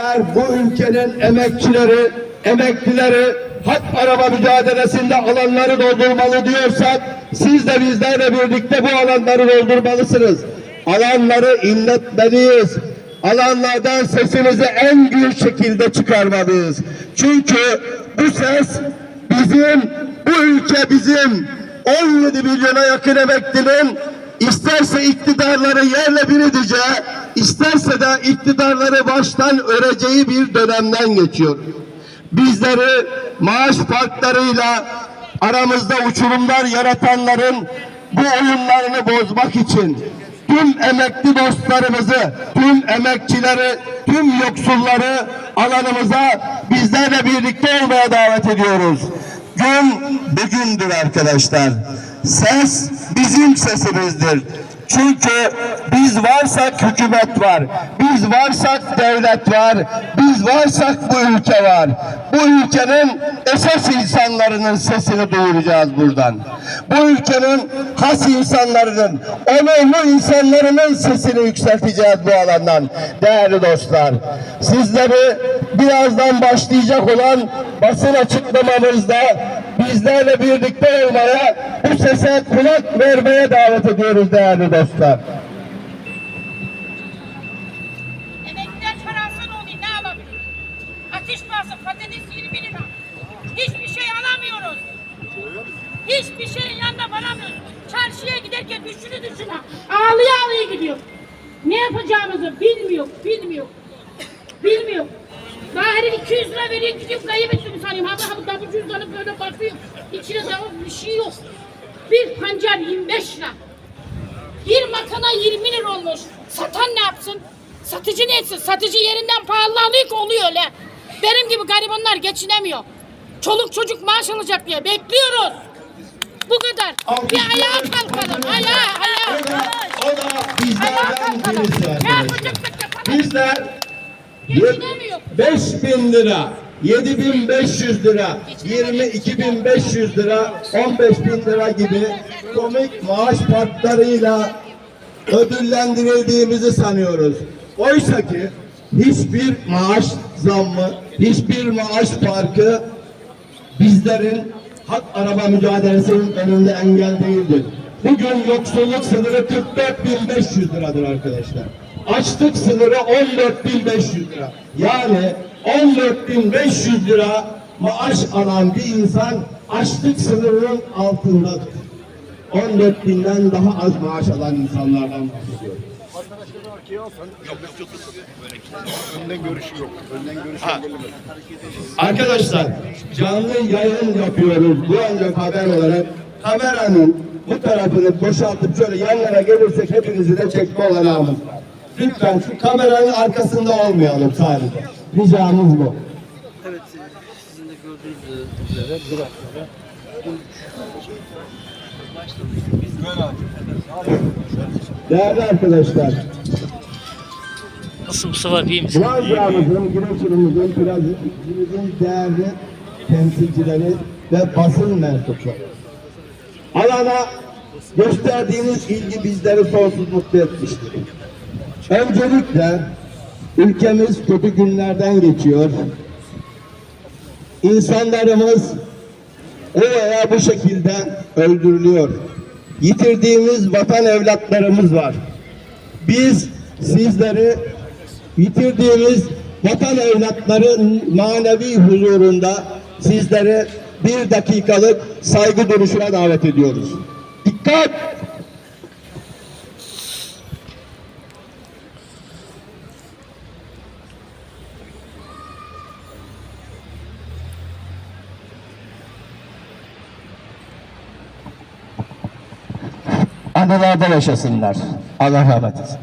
Eğer bu ülkenin emekçileri, emeklileri hak araba mücadelesinde alanları doldurmalı diyorsak siz de bizlerle birlikte bu alanları doldurmalısınız. Alanları inletmeliyiz. Alanlardan sesimizi en gür şekilde çıkarmalıyız. Çünkü bu ses bizim, bu ülke bizim 17 milyona yakın emeklinin isterse iktidarları yerle bir edeceği, isterse de iktidarları baştan öreceği bir dönemden geçiyor. Bizleri maaş farklarıyla aramızda uçurumlar yaratanların bu oyunlarını bozmak için tüm emekli dostlarımızı, tüm emekçileri, tüm yoksulları alanımıza bizlerle birlikte olmaya davet ediyoruz. Gün bugündür arkadaşlar. Ses bizim sesimizdir. Çünkü biz varsak hükümet var. Biz varsak devlet var. Biz varsak bu ülke var. Bu ülkenin esas insanlarının sesini duyuracağız buradan. Bu ülkenin has insanlarının, onurlu insanlarının sesini yükselteceğiz bu alandan değerli dostlar. Sizleri birazdan başlayacak olan basın açıklamamızda bizlerle birlikte olmaya, bu sese kulak vermeye davet ediyoruz değerli dostlar. Emekliler ne oluyor? Ne alabilir? Ateş pahası patates 20 lira. Hiçbir şey alamıyoruz. Hiçbir şeyin yanına varamıyoruz. Çarşıya giderken düşünü düşüne. Ağlaya ağlaya gidiyor. Ne yapacağımızı bilmiyor, bilmiyor. Bilmiyor. Daha her 200 lira veriyor gidiyor kaybettim sanıyorum. Abi abi davul cüzdanı böyle bakıyor. İçine davul bir şey yok. Bir pancar 25 lira. Bir makana 20 lira olmuş. Satan ne yapsın? Satıcı ne etsin? Satıcı yerinden pahalı alıyor ki oluyor öyle. Benim gibi garibanlar geçinemiyor. Çoluk çocuk maaş alacak diye bekliyoruz. Bu kadar. Bir ayağa kalkalım. Ayağa, O ayağa. da, o da bizlerden birisi arkadaşlar. Bizler Geçinemiyor. 5000 lira, 7500 lira, 22500 lira, 15000 lira gibi komik maaş farklarıyla ödüllendirildiğimizi sanıyoruz. Oysa ki hiçbir maaş zammı, hiçbir maaş farkı bizlerin hak araba mücadelesinin önünde engel değildir. Bugün yoksulluk sınırı 44.500 liradır arkadaşlar. Açlık sınırı 14.500 lira. Yani 14.500 lira maaş alan bir insan açlık sınırının altındadır. 14 binden daha az maaş alan insanlardan bahsediyorum. Önden görüşü yok. Önden görüşü engellemez. Arkadaşlar canlı yayın yapıyoruz bu ancak haber olarak kameranın bu tarafını boşaltıp şöyle yanlara gelirsek hepinizi de çekme olanağımız var. Lütfen şu kameranın arkasında olmayalım sadece. Ricamız bu. Evet, e, sizin de gördüğünüz üzere duraklara Değerli arkadaşlar, Nasıl Mustafa abi iyi misin? Trabzon'umuzun, Giresun'umuzun, Trabzon'umuzun değerli temsilcileri ve basın mensupları. Alana gösterdiğiniz ilgi bizleri sonsuz mutlu etmiştir. Öncelikle ülkemiz kötü günlerden geçiyor. İnsanlarımız o veya bu şekilde öldürülüyor. Yitirdiğimiz vatan evlatlarımız var. Biz sizleri yitirdiğimiz vatan evlatların manevi huzurunda sizleri bir dakikalık saygı duruşuna davet ediyoruz. Dikkat! Anılarda yaşasınlar. Allah rahmet etsin.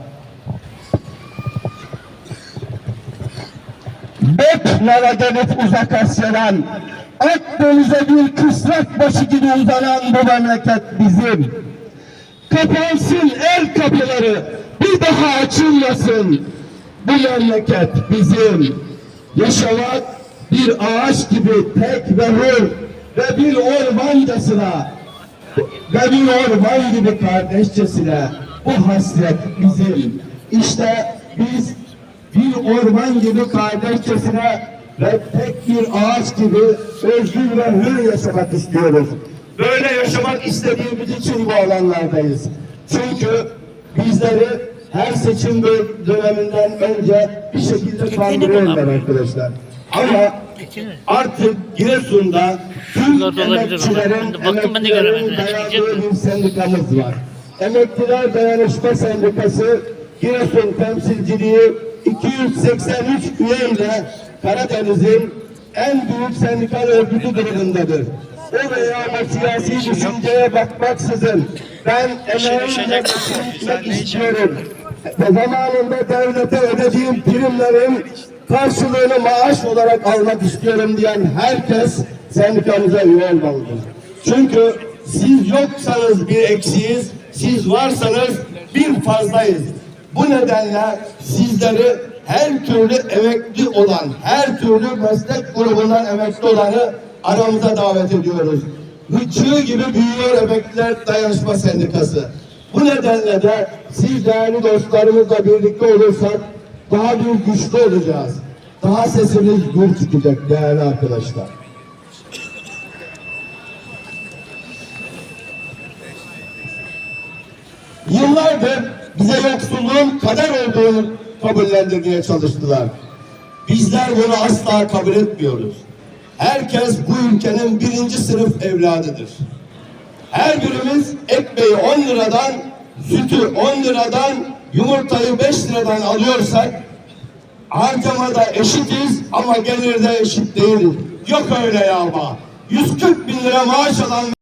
Bekler'e gelip uzak Asya'dan Akdeniz'e bir kısrak başı gibi uzanan bu memleket bizim. Kapansın el kapıları bir daha açılmasın. Bu memleket bizim. Yaşamak bir ağaç gibi tek ve hür ve bir ormancasına bir orman gibi kardeşçesine bu hasret bizim. İşte biz bir orman gibi kardeşçesine ve tek bir ağaç gibi özgür ve hür yaşamak istiyoruz. Böyle yaşamak istediğimiz için bu alanlardayız. Çünkü bizleri her seçim dö- döneminden önce bir şekilde kandırıyorlar arkadaşlar. Ama artık Giresun'da tüm emekçilerin, emekçilerin göremedim. dayandığı bir sendikamız var. Emekliler Dayanışma Sendikası Giresun temsilciliği 283 üye ile Karadeniz'in en büyük sendikal örgütü durumundadır. O veya bu siyasi düşünceye bakmaksızın ben emeğimle geçinmek istiyorum. Ve zamanında devlete ödediğim primlerin karşılığını maaş olarak almak istiyorum diyen herkes sendikamıza üye olmalıdır. Çünkü siz yoksanız bir eksiyiz, siz varsanız bir fazlayız. Bu nedenle sizleri her türlü emekli olan, her türlü meslek grubundan emekli olanı aramıza davet ediyoruz. Çığ gibi büyüyor Emekliler Dayanışma Sendikası. Bu nedenle de siz değerli dostlarımızla birlikte olursak daha bir güçlü olacağız. Daha sesimiz gür çıkacak değerli arkadaşlar. Yıllardır bize yoksulluğun kader olduğunu kabullendirmeye çalıştılar. Bizler bunu asla kabul etmiyoruz. Herkes bu ülkenin birinci sınıf evladıdır. Her birimiz ekmeği 10 liradan, sütü 10 liradan, yumurtayı 5 liradan alıyorsak harcamada eşitiz ama gelirde eşit değiliz. Yok öyle ya 140 bin lira maaş alan